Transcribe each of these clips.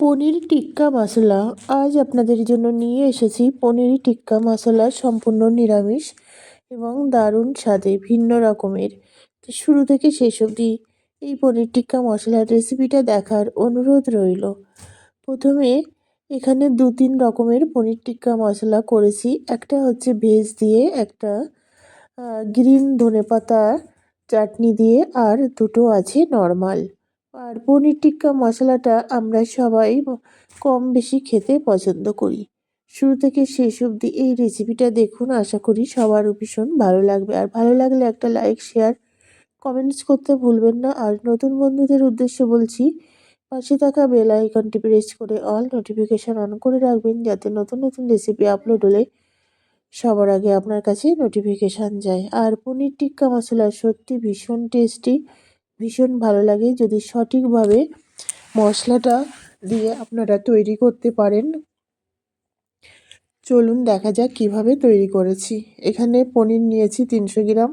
পনির টিক্কা মশলা। আজ আপনাদের জন্য নিয়ে এসেছি পনির টিক্কা মশলা সম্পূর্ণ নিরামিষ এবং দারুণ স্বাদে ভিন্ন রকমের। তো শুরু থেকে শেষ অবধি এই পনির টিক্কা মশলার রেসিপিটা দেখার অনুরোধ রইল। প্রথমে এখানে দু তিন রকমের পনির টিক্কা মশলা করেছি। একটা হচ্ছে ভেজ দিয়ে, একটা গ্রিন ধনেপাতা চাটনি দিয়ে, আর দুটো আছে নর্মাল। আর পনির টিক্কা মশলাটা আমরা সবাই কম বেশি খেতে পছন্দ করি। শুরু থেকে শেষ অবধি এই রেসিপিটা দেখুন, আশা করি সবার ভীষণ ভালো লাগবে। আর ভালো লাগলে একটা লাইক শেয়ার কমেন্টস করতে ভুলবেন না। আর নতুন বন্ধুদের উদ্দেশ্যে বলছি, পাশে থাকা বেল আইকনটি প্রেস করে অল নোটিফিকেশান অন করে রাখবেন, যাতে নতুন নতুন রেসিপি আপলোড হলে সবার আগে আপনার কাছে নোটিফিকেশান যায়। আর পনির টিক্কা মশলা সত্যি ভীষণ টেস্টি ভীষণ ভালো লাগে যদি সঠিকভাবে মশলাটা দিয়ে আপনারা তৈরি করতে পারেন। চলুন দেখা যাক কীভাবে তৈরি করেছি। এখানে পনির নিয়েছি তিনশো গ্রাম।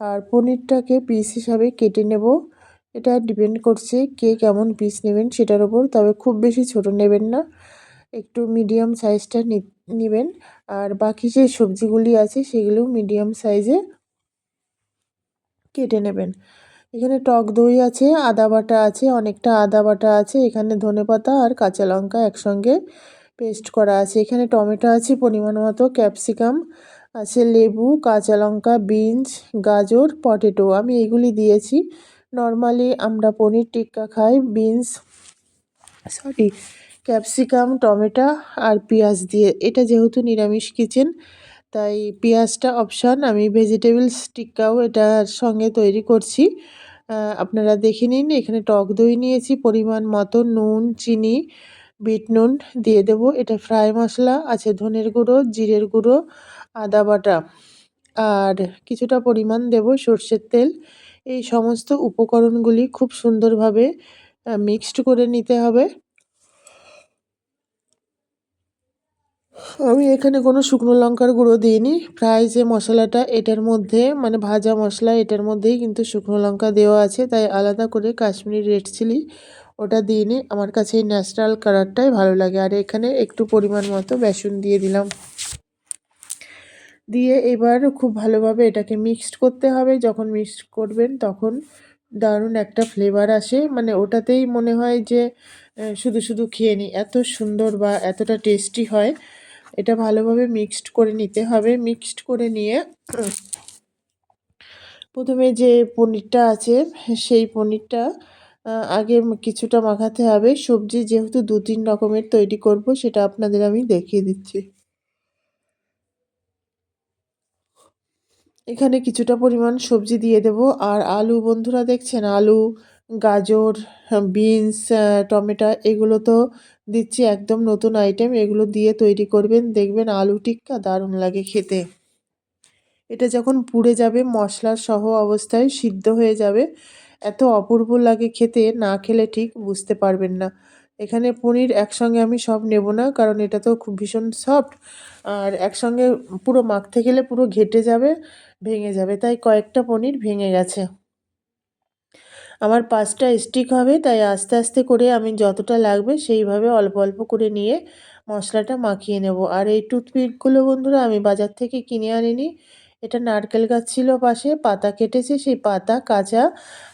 আর পনিরটাকে পিস হিসাবে কেটে নেব। এটা ডিপেন্ড করছে কে কেমন পিস নেবেন সেটার ওপর, তবে খুব বেশি ছোট নেবেন না। একটু মিডিয়াম সাইজটা নেবেন। আর বাকি যে সবজিগুলি আছে সেগুলো মিডিয়াম সাইজে কেটে নেবেন। এখানে টক দই আছে, আদা বাটা আছে, অনেকটা আদা বাটা আছে, এখানে ধনে পাতা আর কাঁচা লঙ্কা একসঙ্গে পেস্ট করা আছে। এখানে টমেটো আছে পরিমাণ মতো, ক্যাপসিকাম আছে, লেবু, কাঁচা লঙ্কা, বিনস, গাজর, পটেটো। আমি এগুলি দিয়েছি। নর্মালি আমরা পনির টিক্কা খাই, বিনস, সরি, ক্যাপসিকাম, টমেটো আর পেঁয়াজ দিয়ে। এটা যেহেতু নিরামিষ কিচেন তাই পেঁয়াজটা অপশান আমি ভেজিটেবলস টিক্কাও এটার সঙ্গে তৈরি করছি। আপনারা দেখে নিন, এখানে টক দই নিয়েছি, পরিমাণ মতো নুন, চিনি বিট নুন দিয়ে দেব। এটা ফ্রাই মশলা, আছে ধনের গুঁড়ো, জিরের গুঁড়ো, আদা বাটা। আর কিছুটা পরিমাণ দেব সর্ষের তেল। এই সমস্ত উপকরণগুলি খুব সুন্দরভাবে মিক্সড করে নিতে হবে। আমি এখানে কোনো শুকনো লঙ্কার গুঁড়ো দিইনি। প্রায় যে মশলাটা এটার মধ্যে মানে ভাজা মশলা এটার মধ্যেই কিন্তু শুকনো লঙ্কা দেওয়া আছে, তাই আলাদা করে কাশ্মীরি রেড চিলি ওটা দিইনি। আমার কাছে এই ন্যাচারাল কালারটাই ভালো লাগে। আর এখানে একটু পরিমাণ মতো বেসন দিয়ে দিলাম। দিয়ে এবার খুব ভালোভাবে এটাকে মিক্সড করতে হবে। যখন মিক্সড করবেন তখন দারুণ একটা ফ্লেভার আসে। মানে ওটাতেই মনে হয় যে শুধু শুধু খেয়ে নিই। এত সুন্দর বা এতটা টেস্টি হয়। এটা ভালোভাবে মিক্সড করে নিতে হবে। মিক্সড করে নিয়ে প্রথমে যে পনিরটা আছে, সেই পনিরটা আগে কিছুটা মাখাতে হবে। সবজি যেহেতু দু তিন রকমের তৈরি করব, সেটা আপনাদের আমি দেখিয়ে দিচ্ছি। এখানে কিছুটা পরিমাণ সবজি দিয়ে দেব। আর আলু, বন্ধুরা দেখছেন, আলু গাজর বিনস টমেটো এগুলো তো দিচ্ছি একদম নতুন আইটেম এগুলো দিয়ে তৈরি করবেন। দেখবেন আলু টিক্কা দারুণ লাগে খেতে। এটা যখন পুড়ে যাবে, মশলার সহ অবস্থায় সিদ্ধ হয়ে যাবে, এত অপূর্ব লাগে খেতে, না খেলে ঠিক বুঝতে পারবেন না। এখানে পনির একসঙ্গে আমি সব নেব না, কারণ এটা তো খুব ভীষণ সফট আর একসঙ্গে পুরো মাখতে গেলে পুরো ঘেটে যাবে, ভেঙে যাবে। তাই কয়েকটা পনির ভেঙে গেছে। আমার পাঁচটা স্টিক হবে, তাই আস্তে আস্তে করে আমি যতটা লাগবে সেইভাবে অল্প অল্প করে নিয়ে মশলাটা মাখিয়ে নেব। আর এই টুথপিকগুলো বন্ধুরা আমি বাজার থেকে কিনে আনিনি। এটা নারকেল গাছ ছিল পাশে, পাতা কেটেছে, সেই পাতা কাঁচা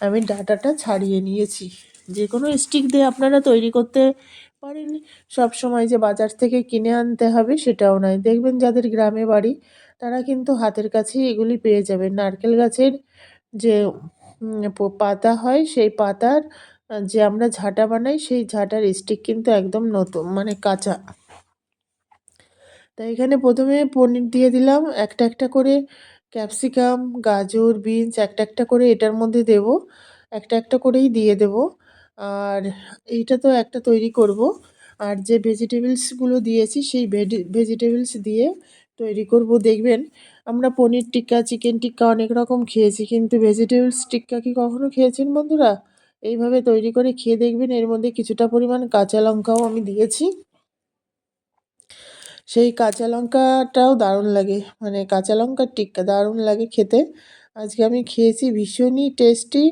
আমি ডাটাটা ছাড়িয়ে নিয়েছি। যে কোনো স্টিক দিয়ে আপনারা তৈরি করতে পারেন। সব সময় যে বাজার থেকে কিনে আনতে হবে সেটাও নয়। দেখবেন যাদের গ্রামে বাড়ি, তারা কিন্তু হাতের কাছেই এগুলি পেয়ে যাবে নারকেল গাছের যে পাতা হয়, সেই পাতার যে আমরা ঝাঁটা বানাই, সেই ঝাঁটার স্টিক কিন্তু একদম নতুন মানে কাঁচা। তাই এখানে প্রথমে পনির দিয়ে দিলাম, একটা একটা করে ক্যাপসিকাম গাজর বিনস একটা একটা করে এটার মধ্যে দেব, একটা একটা করেই দিয়ে দেব। আর এইটা তো একটা তৈরি করব। আর যে ভেজিটেবলসগুলো দিয়েছি, সেই ভেজিটেবলস দিয়ে তৈরি করব। দেখবেন, আমরা পনির টিক্কা, চিকেন টিক্কা অনেক রকম খেয়েছি, কিন্তু ভেজিটেবলস টিক্কা কি কখনো খেয়েছেন বন্ধুরা? এইভাবে তৈরি করে খেয়ে দেখবেন, এর মধ্যে কিছুটা পরিমাণ কাঁচা লঙ্কাও আমি দিয়েছি। সেই কাঁচা লঙ্কাটাও দারুণ লাগে মানে কাঁচা লঙ্কার টিক্কা দারুণ লাগে খেতে। আজকে আমি খেয়েছি ভীষণই টেস্টি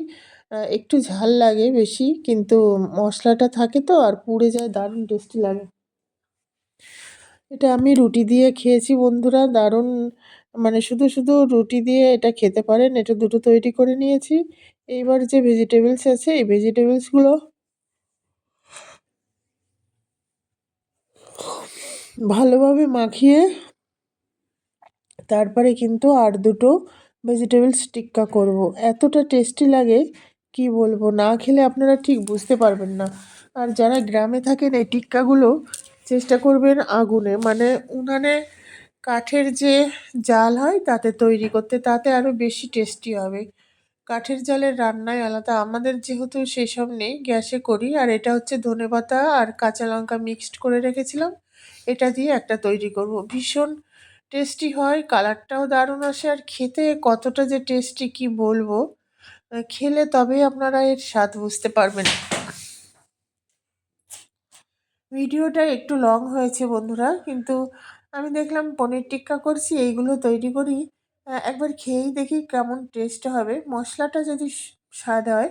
একটু ঝাল লাগে বেশি, কিন্তু মশলাটা থাকে তো, আর পুড়ে যায়, দারুণ টেস্টি লাগে। এটা আমি রুটি দিয়ে খেয়েছি বন্ধুরা, দারুণ। মানে শুধু শুধু রুটি দিয়ে এটা খেতে পারেন, এটা দুটো তৈরি করে নিয়েছি। এইবার যে ভেজিটেবলস আছে, এই ভেজিটেবলসগুলো ভালোভাবে মাখিয়ে তারপরে কিন্তু আর দুটো ভেজিটেবলস টিক্কা করব। এতটা টেস্টি লাগে, কি বলব? না খেলে আপনারা ঠিক বুঝতে পারবেন না। আর যারা গ্রামে থাকেন, এই টিক্কাগুলো চেষ্টা করবেন আগুনে। মানে উনানে কাঠের যে জাল হয় তাতে তৈরি করতে, তাতে আরও বেশি টেস্টি হবে। কাঠের জালের রান্নায় আলাদা। আমাদের যেহেতু সেসব নেই, গ্যাসে করি। আর এটা হচ্ছে ধনেপাতা আর কাঁচা লঙ্কা মিক্সড করে রেখেছিলাম। এটা দিয়ে একটা তৈরি করব। ভীষণ টেস্টি হয় কালারটাও দারুণ আসে। আর খেতে কতটা যে টেস্টি কি বলব? খেলে তবেই আপনারা এর স্বাদ বুঝতে পারবেন। ভিডিওটা একটু লং হয়েছে বন্ধুরা, কিন্তু আমি দেখলাম পনির টিক্কা করছি, এইগুলো তৈরি করি। একবার খেয়েই দেখি কেমন টেস্ট হবে। মশলাটা যদি স্বাদ হয়,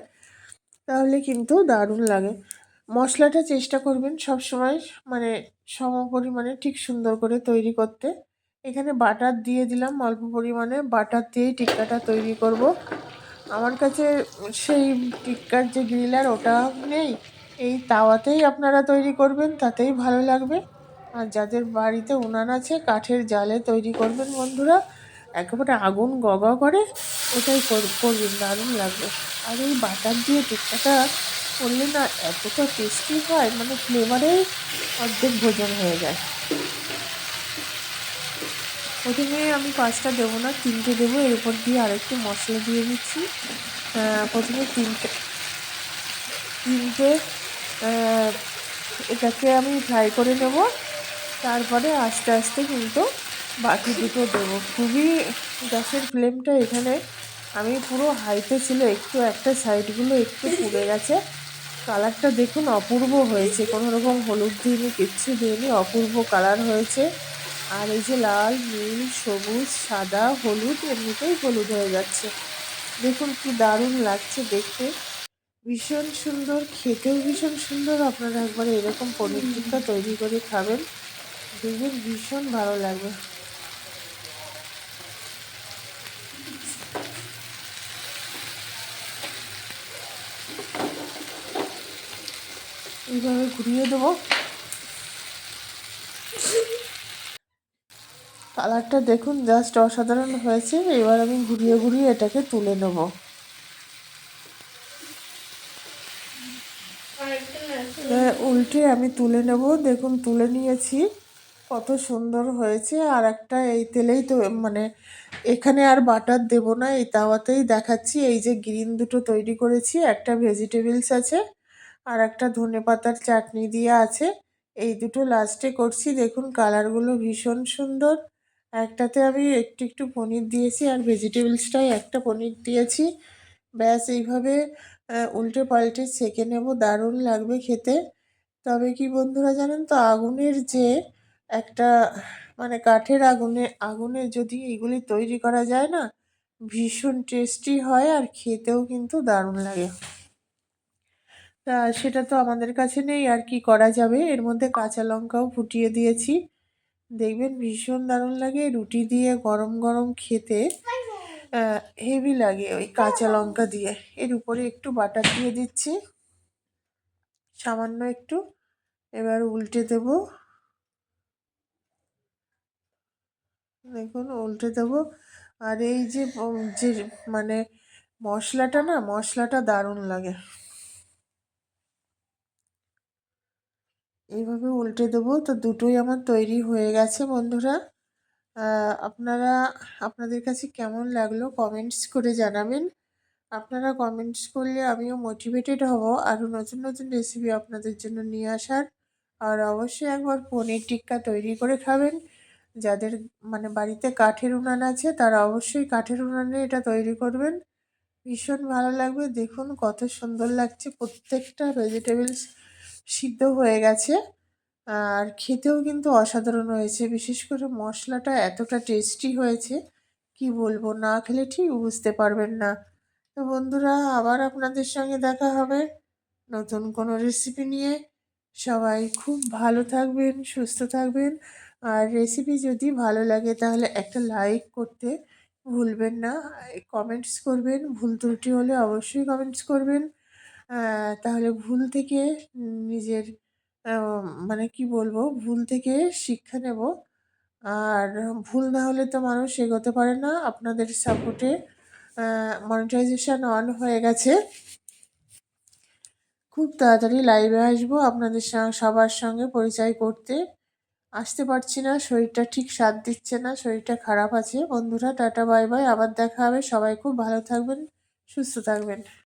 তাহলে কিন্তু দারুণ লাগে। মশলাটা চেষ্টা করবেন সব সময় মানে সম পরিমাণে ঠিক সুন্দর করে তৈরি করতে। এখানে বাটার দিয়ে দিলাম, অল্প পরিমাণে বাটার দিয়েই টিক্কাটা তৈরি করব। আমার কাছে সেই টিক্কার যে গ্রিলার ওটা নেই। এই তাওয়াতেই আপনারা তৈরি করবেন, তাতেই ভালো লাগবে। আর যাদের বাড়িতে উনান আছে, কাঠের জালে তৈরি করবেন বন্ধুরা। একেবারে আগুন গগা করে ওটাই করবেন, দারুণ লাগবে। আর এই বাটার দিয়ে টিক্কাটা করলে না এতটা টেস্টি হয় মানে ফ্লেভারেই অর্ধেক ভোজন হয়ে যায়। প্রথমে আমি পাঁচটা দেবো না, তিনটে দেবো, এর উপর দিয়ে আরেকটু মশলা দিয়ে দিচ্ছি। প্রথমে তিনটে তিনটে এটাকে আমি ফ্রাই করে নেব। তারপরে আস্তে আস্তে কিন্তু বাকি দুটো দেবো। খুবই গ্যাসের ফ্লেমটা এখানে আমি পুরো হাইতে ছিল, একটু একটা সাইডগুলো একটু পুড়ে গেছে। কালারটা দেখুন অপূর্ব হয়েছে, কোনো রকম হলুদ দিইনি, কিচ্ছু দিইনি, অপূর্ব কালার হয়েছে। আর এই যে লাল, নীল, সবুজ, সাদা, হলুদ, এমনিতেই হলুদ হয়ে যাচ্ছে। দেখুন কি দারুণ লাগছে দেখতে। ভীষণ সুন্দর, খেতেও ভীষণ সুন্দর। আপনারা একবার এরকম পনির টিক্কা তৈরি করে খাবেন। দেখবেন ভীষণ ভালো লাগবে। এইভাবে ঘুরিয়ে দেবো। কালারটা দেখুন, জাস্ট অসাধারণ হয়েছে। এবার আমি ঘুরিয়ে ঘুরিয়ে এটাকে তুলে নেব। উল্টে আমি তুলে নেব। দেখুন, তুলে নিয়েছি। কত সুন্দর হয়েছে। আর একটা এই তেলেই তো মানে এখানে আর বাটার দেব না, এই তাওয়াতেই দেখাচ্ছি। এই যে গ্রিন দুটো তৈরি করেছি, একটা ভেজিটেবলস আছে আর একটা ধনে পাতার চাটনি দিয়ে আছে। এই দুটো লাস্টে করছি। দেখুন, কালারগুলো ভীষণ সুন্দর। একটাতে আমি একটু একটু পনির দিয়েছি আর ভেজিটেবলসটাই একটা পনির দিয়েছি। ব্যাস, এইভাবে উল্টে পাল্টে সেঁকে নেব। দারুণ লাগবে খেতে। তবে কি বন্ধুরা জানেন তো, আগুনের যে একটা মানে কাঠের আগুনে আগুনে যদি এগুলি তৈরি করা যায় না, ভীষণ টেস্টি হয় আর খেতেও কিন্তু দারুণ লাগে। তা সেটা তো আমাদের কাছে নেই, আর কি করা যাবে? এর মধ্যে কাঁচা লঙ্কাও ফুটিয়ে দিয়েছি। দেখবেন ভীষণ দারুণ লাগে, রুটি দিয়ে গরম গরম খেতে হেভি লাগে ওই কাঁচা লঙ্কা দিয়ে। এর উপরে একটু বাটার দিয়ে দিচ্ছি। সামান্য একটু। এবার উল্টে দেব। দেখুন, উল্টে দেব। আর এই যে যে মানে মশলাটা না, মশলাটা দারুণ লাগে। এইভাবে উল্টে দেবো। তো দুটোই আমার তৈরি হয়ে গেছে বন্ধুরা। আপনারা, আপনাদের কাছে কেমন লাগল কমেন্টস করে জানাবেন। আপনারা কমেন্টস করলে আমিও মোটিভেটেড হব আরও নতুন নতুন রেসিপি আপনাদের জন্য নিয়ে আসার। আর অবশ্যই একবার পনির টিক্কা তৈরি করে খাবেন। যাদের মানে বাড়িতে কাঠের উনান আছে, তারা অবশ্যই কাঠের উনানে এটা তৈরি করবেন। ভীষণ ভালো লাগবে। দেখুন কত সুন্দর লাগছে। প্রত্যেকটা ভেজিটেবলস সিদ্ধ হয়ে গেছে। আর খেতেও কিন্তু অসাধারণ হয়েছে। বিশেষ করে মশলাটা এতটা টেস্টি হয়েছে। কি বলব? না খেলে ঠিক বুঝতে পারবেন না। তো বন্ধুরা, আবার আপনাদের সঙ্গে দেখা হবে নতুন কোনো রেসিপি নিয়ে। সবাই খুব ভালো থাকবেন, সুস্থ থাকবেন। আর রেসিপি যদি ভালো লাগে, তাহলে একটা লাইক করতে ভুলবেন না। কমেন্টস করবেন, ভুল ত্রুটি হলে অবশ্যই কমেন্টস করবেন। তাহলে ভুল থেকে নিজের মানে কি বলব, ভুল থেকে শিক্ষা নেব। আর ভুল না হলে তো মানুষ এগোতে পারে না। আপনাদের সাপোর্টে মনিটাইজেশন অন হয়ে গেছে। খুব তাড়াতাড়ি লাইভে আসব আপনাদের সবার সঙ্গে পরিচয় করতে। আসতে পারছি না, শরীরটা ঠিক সাথ দিচ্ছে না, শরীরটা খারাপ আছে। বন্ধুরা, টাটা বাই বাই আবার দেখা হবে। সবাই খুব ভালো থাকবেন, সুস্থ থাকবেন।